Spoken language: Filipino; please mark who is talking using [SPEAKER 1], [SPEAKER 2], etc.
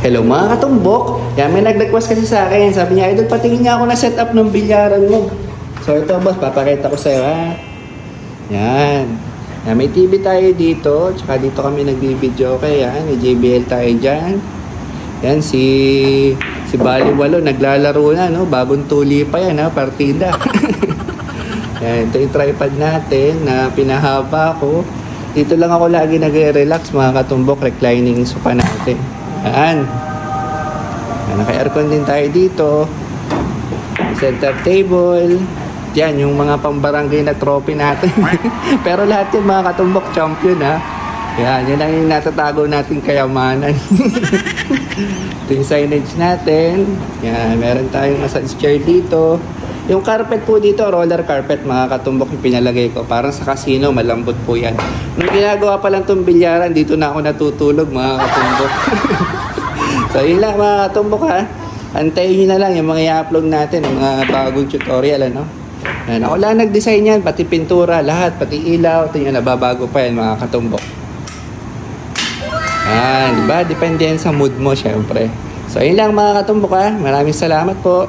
[SPEAKER 1] Hello mga katumbok. Yan, may nag-request kasi sa akin. Sabi niya, idol, patingin niya ako na setup ng bilyaran mo. So ito boss, papakita ko sa'yo ha. Yan. Yan, may TV tayo dito. Tsaka dito kami nagbibideo kay yan. May JBL tayo dyan. Yan, si si Bali Walo naglalaro na, no? Bagong tuli pa yan, ha? Partida. yan, ito yung tripod natin na pinahaba ko. Dito lang ako lagi nag-relax, mga katumbok, reclining sofa natin. Yan. Yan, Naka-aircon din tayo dito. Center table. Yan, yung mga pambarangay na trophy natin. Pero lahat yan mga katumbok champion ha. Yan, yan lang yung natatago nating kayamanan. Ito yung signage natin. Yan, meron tayong massage chair dito. Yung carpet po dito, roller carpet, mga katumbok yung pinalagay ko. Parang sa casino, malambot po yan. Nung ginagawa pa lang itong bilyaran, dito na ako natutulog, mga katumbok. so, yun lang mga katumbok ha. Antayin na lang yung mga i-upload natin, yung mga bagong tutorial, ano. Yan, ako lang nag-design yan, pati pintura, lahat, pati ilaw, ito yung nababago pa yan, mga katumbok. Yan, di ba? Depende yan sa mood mo, syempre. So, yun lang mga katumbok ha. Maraming salamat po.